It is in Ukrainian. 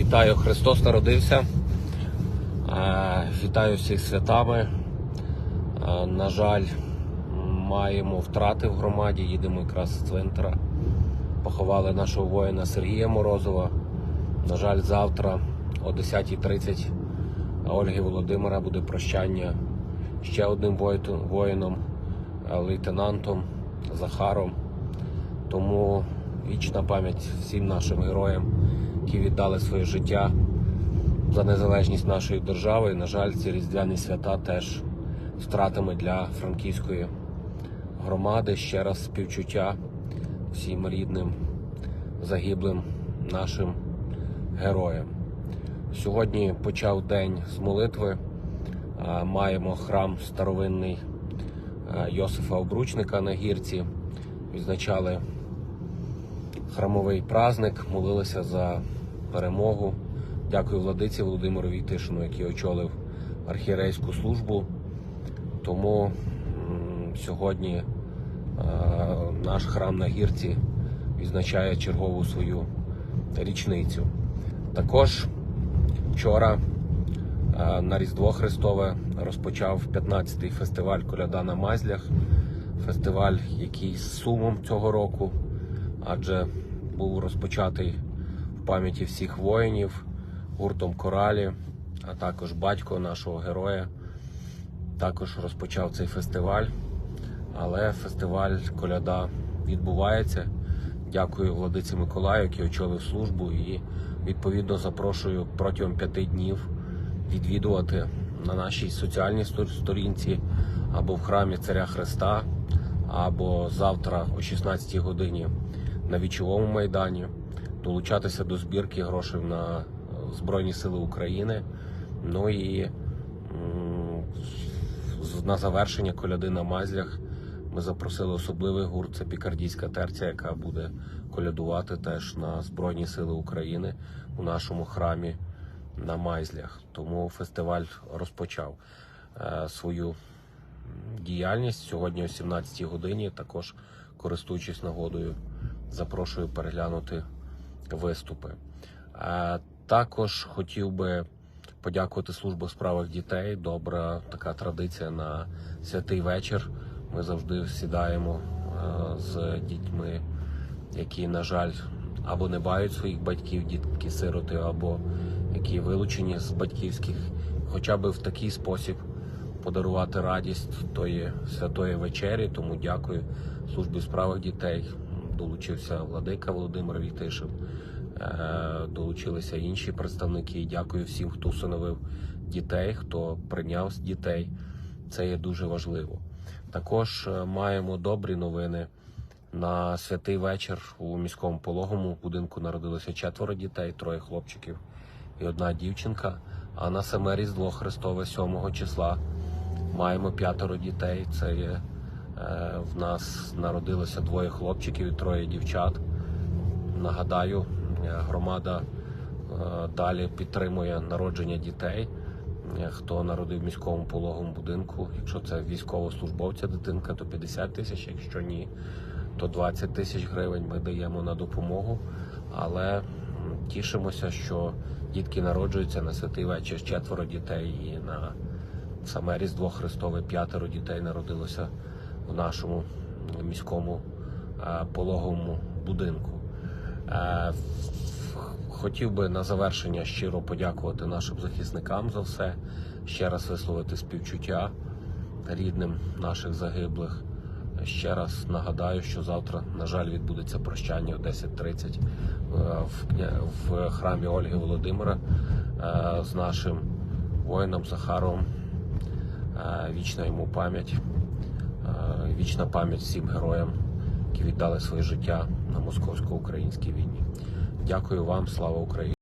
Вітаю, Христос народився. Е, Вітаю всіх святами. Е, На жаль, маємо втрати в громаді. Їдемо якраз з цвинтара. Поховали нашого воїна Сергія Морозова. На жаль, завтра о 10.30 Ольги Володимира буде прощання ще одним воїном, е, лейтенантом Захаром. Тому вічна пам'ять всім нашим героям, які віддали своє життя за незалежність нашої держави. І, на жаль, ці різдвяні свята теж втратами для франківської громади. Ще раз співчуття всім рідним, загиблим нашим героям. Сьогодні почав день з молитви. Маємо храм старовинний Йосифа Обручника на гірці. Відзначали храмовий праздник, молилися за перемогу. Дякую владиці Володимиру Війтишину, який очолив архієрейську службу. Тому сьогодні е, наш храм на гірці відзначає чергову свою річницю. Також вчора е, на Різдво Христове розпочав 15-й фестиваль Коляда на Мазлях. Фестиваль, який з сумом цього року, адже був розпочатий в пам'яті всіх воїнів гуртом Коралі, а також батько нашого героя також розпочав цей фестиваль. Але фестиваль Коляда відбувається. Дякую владиці Миколаю, який очолив службу, і відповідно запрошую протягом п'яти днів відвідувати на нашій соціальній сторінці або в храмі Царя Христа, або завтра о 16 годині на вічовому майдані, долучатися до збірки грошей на е, Збройні Сили України. Ну і на завершення коляди на Мазлях ми запросили особливий гурт. Це пікардійська терція, яка буде колядувати теж на Збройні Сили України у нашому храмі на Майзлях. Тому фестиваль розпочав е, свою діяльність сьогодні о 17 годині. Також користуючись нагодою, запрошую переглянути виступи. Е, Також хотів би подякувати службу у справах дітей. Добра така традиція на святий вечір. Ми завжди сідаємо е, з дітьми, які, на жаль, або не мають своїх батьків, дітки сироти, або які вилучені з батьківських, хоча б в такий спосіб подарувати радість тої святої вечері. Тому дякую службі у справах дітей. Долучився владика Володимир Вітишин, е, долучилися інші представники. Дякую всім, хто усиновив дітей, хто прийняв дітей. Це є дуже важливо. Також е, маємо добрі новини. На святий вечір у міському пологому будинку народилося четверо дітей, троє хлопчиків і одна дівчинка. А на саме Різдво Христове 7 числа маємо п'ятеро дітей. Це є в нас народилося двоє хлопчиків і троє дівчат. Нагадаю, е, громада е, далі підтримує народження дітей. Е, Хто народив в міському пологовому будинку, якщо це військовослужбовця дитинка, то 50 тисяч, якщо ні, то 20 тисяч гривень ми даємо на допомогу. Але тішимося, що дітки народжуються на святий вечір четверо дітей, і на саме Різдво Христове п'ятеро дітей народилося в нашому міському е, пологовому будинку. Е, Хотів би на завершення щиро подякувати нашим захисникам за все, ще раз висловити співчуття рідним наших загиблих. Ще раз нагадаю, що завтра, на жаль, відбудеться прощання о 10.30 е, в, храмі Ольги Володимира з нашим воїном Захаром. Вічна йому пам'ять, вічна пам'ять всім героям, які віддали своє життя на московсько-українській війні. Дякую вам, слава Україні!